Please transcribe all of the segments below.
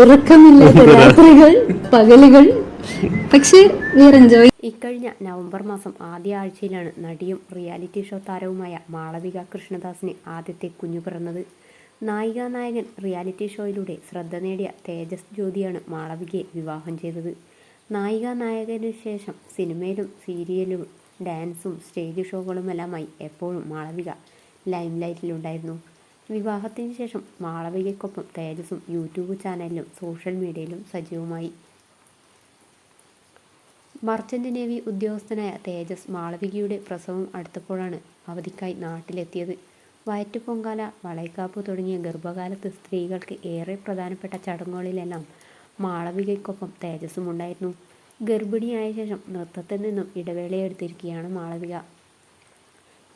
ഉറക്കമില്ലാത്ത രാത്രികൾ പകലുകൾ. പക്ഷേ വേറെ എൻജോയ് ഇക്കഴിഞ്ഞ നവംബർ മാസം ആദ്യ ആഴ്ചയിലാണ് നടിയും റിയാലിറ്റി ഷോ താരവുമായ മാളവിക കൃഷ്ണദാസിന് ആദ്യത്തെ കുഞ്ഞു പിറന്നത്. നായിക നായകൻ റിയാലിറ്റി ഷോയിലൂടെ ശ്രദ്ധ നേടിയ തേജസ് ജ്യോതിയാണ് മാളവികയെ വിവാഹം ചെയ്തത്. നായിക നായകന് ശേഷം സിനിമയിലും സീരിയലും ഡാൻസും സ്റ്റേജ് ഷോകളുമെല്ലാമായി എപ്പോഴും മാളവിക ലൈം ലൈറ്റിലുണ്ടായിരുന്നു വിവാഹത്തിന് ശേഷം മാളവികയ്ക്കൊപ്പം തേജസും യൂട്യൂബ് ചാനലിലും സോഷ്യൽ മീഡിയയിലും സജീവമായി. മർച്ചന്റ് നേവി ഉദ്യോഗസ്ഥനായ തേജസ് മാളവികയുടെ പ്രസവം അടുത്തപ്പോഴാണ് അവധിക്കായി നാട്ടിലെത്തിയത്. വയറ്റുപൊങ്കാല വളയക്കാപ്പ് തുടങ്ങിയ ഗർഭകാലത്ത് സ്ത്രീകൾക്ക് ഏറെ പ്രധാനപ്പെട്ട ചടങ്ങുകളിലെല്ലാം മാളവികയ്ക്കൊപ്പം തേജസ്സും ഉണ്ടായിരുന്നു ഗർഭിണിയായ ശേഷം നൃത്തത്തിൽ നിന്നും ഇടവേളയെടുത്തിരിക്കുകയാണ് മാളവിക.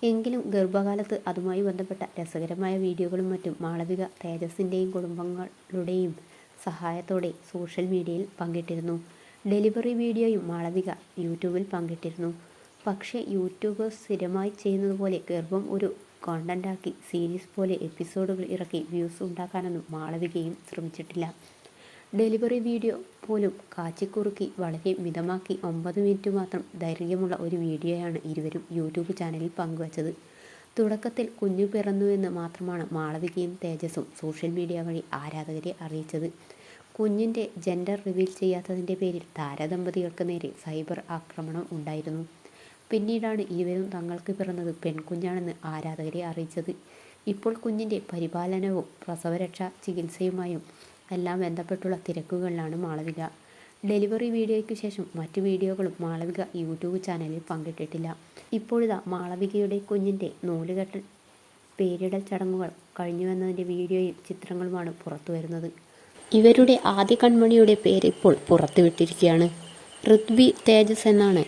എങ്കിലും ഗർഭകാലത്ത് അതുമായി ബന്ധപ്പെട്ട രസകരമായ വീഡിയോകളും മറ്റും മാളവിക തേജസിന്റെയും കുടുംബങ്ങളുടെയും സഹായത്തോടെ സോഷ്യൽ മീഡിയയിൽ പങ്കിട്ടിരുന്നു. ഡെലിവറി വീഡിയോയും മാളവിക യൂട്യൂബിൽ പങ്കിട്ടിരുന്നു. പക്ഷേ യൂട്യൂബ് സ്ഥിരമായി ചെയ്യുന്നത് പോലെ ഗർഭം ഒരു കോണ്ടന്റാക്കി സീരീസ് പോലെ എപ്പിസോഡുകൾ ഇറക്കി വ്യൂസ് ഉണ്ടാക്കാനൊന്നും മാളവികയും ശ്രമിച്ചിട്ടില്ല. ഡെലിവറി വീഡിയോ പോലും കാച്ചിക്കുറുക്കി വളരെ മിതമാക്കി ഒമ്പത് മിനിറ്റ് മാത്രം ദൈർഘ്യമുള്ള ഒരു വീഡിയോയാണ് ഇരുവരും യൂട്യൂബ് ചാനലിൽ പങ്കുവച്ചത്. തുടക്കത്തിൽ കുഞ്ഞു പിറന്നുവെന്ന് മാത്രമാണ് മാളവികയും തേജസും സോഷ്യൽ മീഡിയ വഴി ആരാധകരെ അറിയിച്ചത്. കുഞ്ഞിന്റെ ജെൻഡർ റിവീൽ ചെയ്യാത്തതിന്റെ പേരിൽ താരദമ്പതികൾക്ക് നേരെ സൈബർ ആക്രമണം ഉണ്ടായിരുന്നു. പിന്നീടാണ് ഇരുവരും തങ്ങൾക്ക് പിറന്നത് പെൺകുഞ്ഞാണെന്ന് ആരാധകരെ അറിയിച്ചത്. ഇപ്പോൾ കുഞ്ഞിന്റെ പരിപാലനവും പ്രസവരക്ഷാ ചികിത്സയുമായും എല്ലാം ബന്ധപ്പെട്ടുള്ള തിരക്കുകളിലാണ് മാളവിക. ഡെലിവറി വീഡിയോയ്ക്ക് ശേഷം മറ്റു വീഡിയോകളും മാളവിക യൂട്യൂബ് ചാനലിൽ പങ്കിട്ടിട്ടില്ല. ഇപ്പോഴിതാ മാളവികയുടെ കുഞ്ഞിന്റെ നൂലുകെട്ടൽ പേരിടൽ ചടങ്ങുകൾ കഴിഞ്ഞുവെന്നതിന്റെ വീഡിയോയും ചിത്രങ്ങളുമാണ് പുറത്തു വരുന്നത് ഇവരുടെ ആദ്യ കൺമണിയുടെ പേര് ഇപ്പോൾ പുറത്തുവിട്ടിരിക്കുകയാണ്. ഋത്വി തേജസ് എന്നാണ്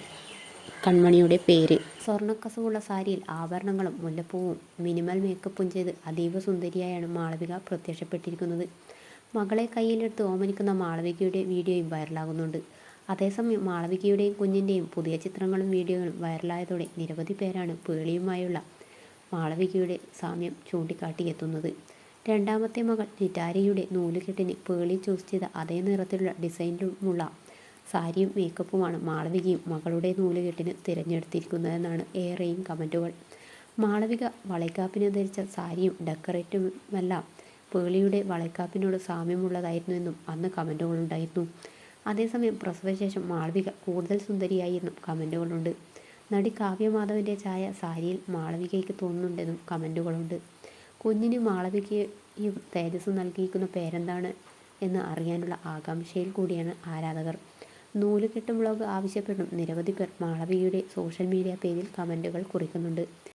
കൺമണിയുടെ പേര്. സ്വർണക്കസവുള്ള സാരിയിൽ ആഭരണങ്ങളും മുല്ലപ്പൂവും മിനിമൽ മേക്കപ്പും ചെയ്ത് അതീവ സുന്ദരിയായാണ് മാളവിക പ്രത്യക്ഷപ്പെട്ടിരിക്കുന്നത്. മകളെ കയ്യിലെടുത്ത് ഓമനിക്കുന്ന മാളവികയുടെ വീഡിയോയും വൈറലാകുന്നുണ്ട്. അതേസമയം മാളവികയുടെയും കുഞ്ഞിന്റെയും പുതിയ ചിത്രങ്ങളും വീഡിയോകളും വൈറലായതോടെ നിരവധി പേരാണ് പേളിയുമായുള്ള മാളവികയുടെ സാമ്യം ചൂണ്ടിക്കാട്ടിയെത്തുന്നത്. രണ്ടാമത്തെ മകൾ നിറ്റാരിയുടെ നൂലുകെട്ടിന് പേളി ചൂസ് ചെയ്ത അതേ നിറത്തിലുള്ള ഡിസൈനിലുമുള്ള സാരിയും മേക്കപ്പുമാണ് മാളവികയും മകളുടെ നൂലുകെട്ടിന് തിരഞ്ഞെടുത്തിരിക്കുന്നതെന്നാണ് ഏറെയും കമന്റുകൾ മാളവിക വളയ്ക്കാപ്പിന് ധരിച്ച സാരിയും ഡെക്കറേറ്റുമെല്ലാം പേളിയുടെ വളൈക്കാപ്പിനോട് സാമ്യമുള്ളതായിരുന്നുവെന്നും അന്ന് കമന്റുകളുണ്ടായിരുന്നു. അതേസമയം പ്രസവശേഷം മാളവിക കൂടുതൽ സുന്ദരിയായി എന്നും കമന്റുകളുണ്ട്. നടി കാവ്യമാധവന്റെ ചായ സാരിയിൽ മാളവികയ്ക്ക് തോന്നുന്നുണ്ടെന്നും കമന്റുകളുണ്ട്. കുഞ്ഞിന് മാളവികയും തേജസ് നൽകിയിരിക്കുന്ന പേരെന്താണ് എന്ന് അറിയാനുള്ള ആകാംക്ഷയിൽ കൂടിയാണ് ആരാധകർ. നൂലുകെട്ട് വ്ളോഗ് ആവശ്യപ്പെട്ടും നിരവധി പേർ മാളവികയുടെ സോഷ്യൽ മീഡിയ പേജിൽ കമന്റുകൾ കുറിക്കുന്നുണ്ട്.